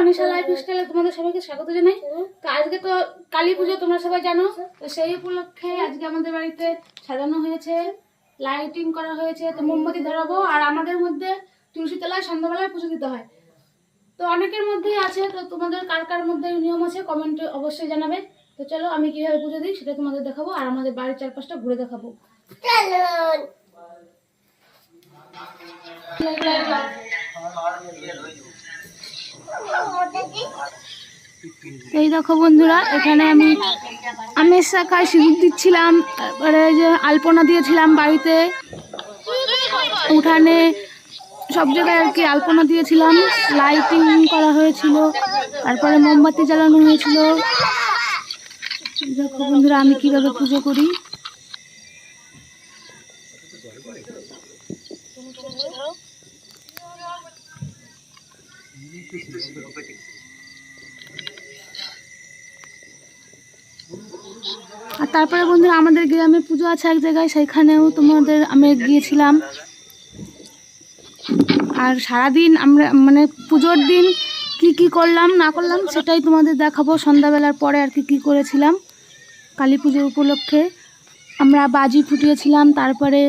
Anisha life স্টাইলে তোমাদের সবাইকে স্বাগত জানাই। তো আজকে তো কালী পুজো তোমরা সবাই জানো তো সেই উপলক্ষে আজকে আমাদের বাড়িতে সাজানো হয়েছে লাইটিং করা হয়েছে তো মোমবাতি ধরাবো আর আমাদের মধ্যে তুলসী তলায় সন্ধ্যাবেলায় পুজো দিতে হয়। তো অনেকের মধ্যেই আছে তো তোমাদের কার কার মধ্যে নিয়ম আছে কমেন্টে অবশ্যই জানাবে। তো চলো আমি কীভাবে পুজো দিই সেটা তোমাদের দেখাবো আর আমাদের বাড়ির চারপাশটা ঘুরে দেখাবো। এই দেখো বন্ধুরা, এখানে আমি আমের শাখায় সিঁদুর দিচ্ছিলাম, তারপরে যে আলপনা দিয়েছিলাম বাড়িতে। উঠানে সব জায়গায় আর কি আলপনা দিয়েছিলাম লাইটিং করা হয়েছিল, তারপরে মোমবাতি জ্বালানো হয়েছিল। দেখো বন্ধুরা, আমি কীভাবে পুজো করি? আর তারপরে বন্ধুরা আমাদের গ্রামে পুজো আছে এক জায়গায়, সেখানেও তোমাদের আমি গিয়েছিলাম। আর সারাদিন আমরা মানে পুজোর দিন কি কি করলাম, না করলাম, সেটাই তোমাদের দেখাবো। সন্ধ্যাবেলার পরে আর কি কী করেছিলাম কালী পুজো উপলক্ষে। আমরা বাজি ফুটিয়েছিলাম, তারপরে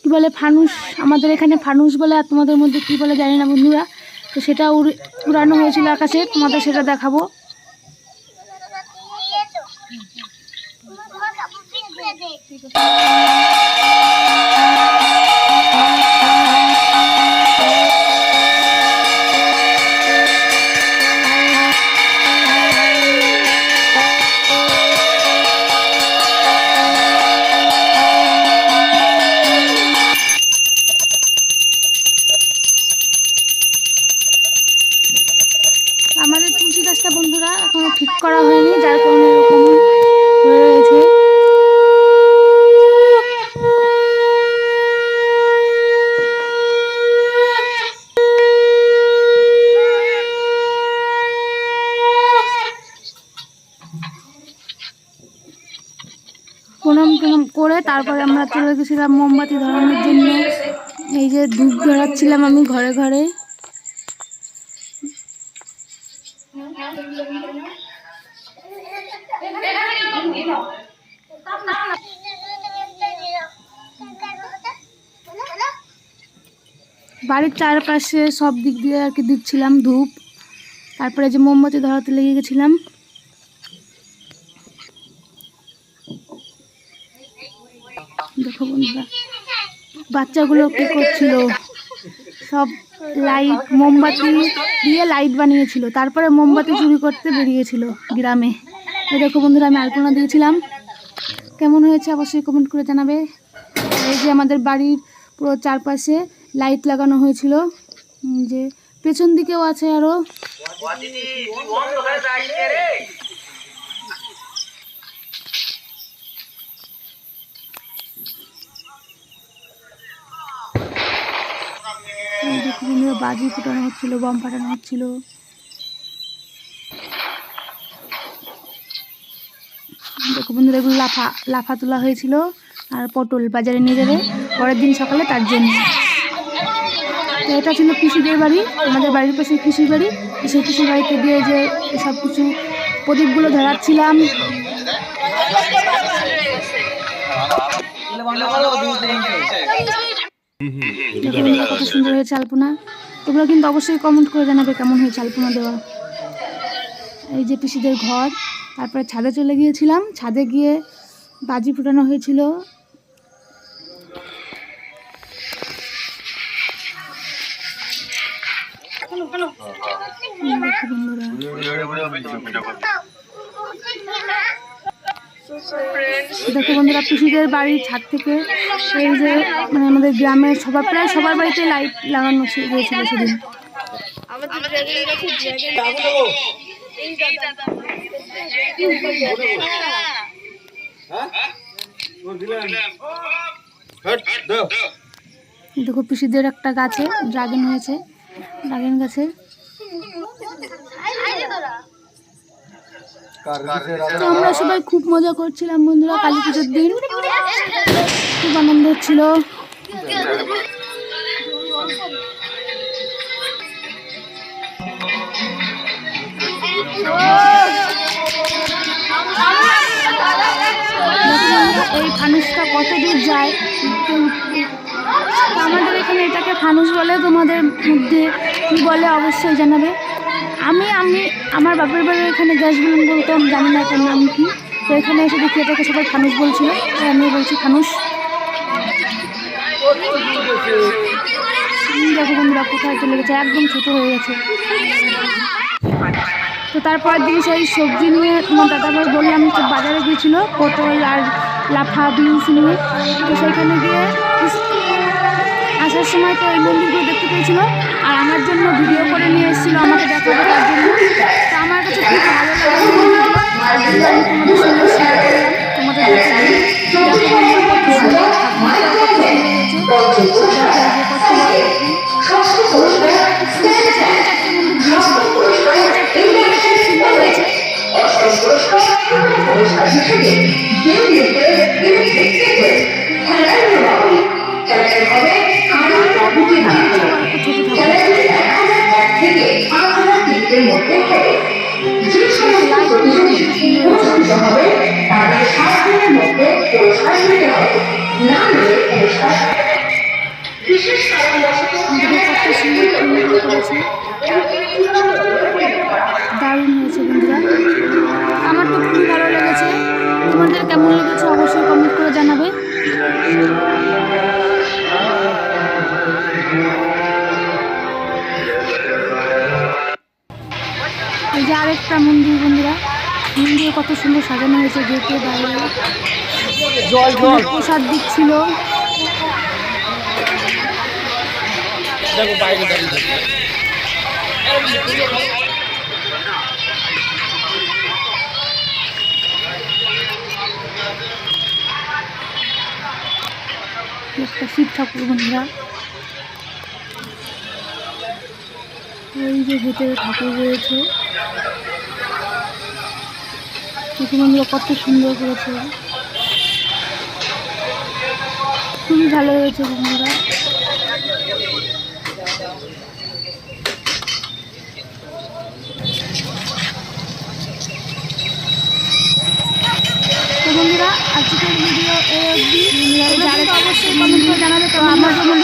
কী বলে ফানুস, আমাদের এখানে ফানুস বলে আর তোমাদের মধ্যে কি বলে জানি না বন্ধুরা। তো সেটা উড়ে- উড়ানো হয়েছিল আকাশে তোমাদের সেটা দেখাবো। প্রণাম টনাম করে তারপরে আমরা চলে গেছিলাম মোমবাতি ধরানোর জন্য। এই যে ধূপ ধরাচ্ছিলাম আমি ঘরে ঘরে। বাড়ির চারপাশে সব দিক দিয়ে আর কি দিচ্ছিলাম ধূপ। তারপরে যে মোমবাতি ধরাতে লেগে গেছিলাম। দেখো বন্ধুরা, বাচ্চাগুলো কি করছিল? সব লাইট মোমবাতি দিয়ে লাইট বানিয়েছিল। তারপরে মোমবাতি চুরি করতে বেরিয়েছিল গ্রামে। এই দেখো বন্ধুরা, আমি আলপনা দিয়েছিলাম। কেমন হয়েছে অবশ্যই কমেন্ট করে জানাবে। এই যে আমাদের বাড়ির পুরো চারপাশে লাইট লাগানো হয়েছিল। যে পেছন দিকেও আছে আরও বন্ধুরা বাজি ফুটানো হচ্ছিল, বম ফাটানো হচ্ছিল। দেখো বন্ধুরা, এগুলো লাফা লাফা তোলা হয়েছিল আর পটল বাজারে নিয়ে যাবে। পরের দিন সকালে তার জন্য। এটা ছিল কৃষিদের বাড়ি, আমাদের বাড়ির পাশে কৃষির বাড়ি। সেই কৃষির বাড়িতে গিয়ে যে সব কিছু প্রদীপগুলো ধরাচ্ছিলাম। দেখো কত সুন্দর হয়েছে আলপনা। তোমরা কিন্তু অবশ্যই কমেন্ট করে জানাবে কেমন হয়েছে আলপনা দেওয়া। এই যে পিসিদের ঘর তারপরে ছাদে চলে গিয়েছিলাম। ছাদে গিয়ে বাজি ফুটানো হয়েছিল। বন্ধুরা। দেখো বন্ধুরা, পিসিদের বাড়ির ছাদ থেকে এই যে মানে আমাদের গ্রামের সবার, প্রায় সবার বাড়িতে লাইট লাগানো ছিল- হয়েছিল সেদিন। দেখো, পিসিদের একটা গাছে ড্রাগন হয়েছে ড্রাগন গাছে। তো আমরা সবাই খুব মজা করছিলাম বন্ধুরা কালী পুজোর দিন। খুব আনন্দ হচ্ছিল। এই ফানুসটা কত দূর যায়? আমাদের এখানে এটাকে ফানুস বলে তোমাদের মধ্যে বলে অবশ্যই জানাবে। আমি আমি আমার বাপের বাড়ির এখানে গ্যাস বেলুন আমি জানি না এটার নাম কি। তো এখানে এসে দেখি এটাকে সবাই ফানুস বলছিল। আমি বলছি উম, দেখো বন্ধুরা কোথায় চলে গেছে? একদম ছোট হয়ে গেছে। তো তারপর দিন সেই সবজি নিয়ে তোমার দাদাভাই বললাম যে বাজারে গিয়েছিল পটল আর লাফা বিনস নিয়ে। তো সেইখানে গিয়ে আসার সময় তো এই মন্দিরগুলো দেখতে পেয়েছিল। আর আমার জন্য ভিডিও করে নিয়ে এসেছিল আমাকে দেখাবো জন্য আমি তোমাদের সঙ্গে শেয়ার করলাম তোমাদের। দেখো বন্ধুরা কত সুন্দর ঠাকুরটা কত সুন্দর হয়েছে। দেখো এই যে কত বড় ঠাকুর। দারুণ হয়েছে বন্ধুরা আমার তো খুবই ভালো লেগেছে তোমাদের কেমন লেগেছে অবশ্যই কমেন্ট করে জানাবে এই যে আরেকটা মন্দির বন্ধুরা মন্দিরে কত সুন্দর সাজানো হয়েছে গেটে বাইরে। প্রসাদ দিচ্ছিল। শিব ঠাকুর বন্ধুরা। এই যে ভেতরে ঠাকুর রয়েছে। বন্ধুরা কত সুন্দর করেছে। খুবই ভালো হয়েছে বন্ধুরা। বন্ধুরা আজকের ভিডিও অবশ্যই কমেন্ট করে জানাবে তো আমার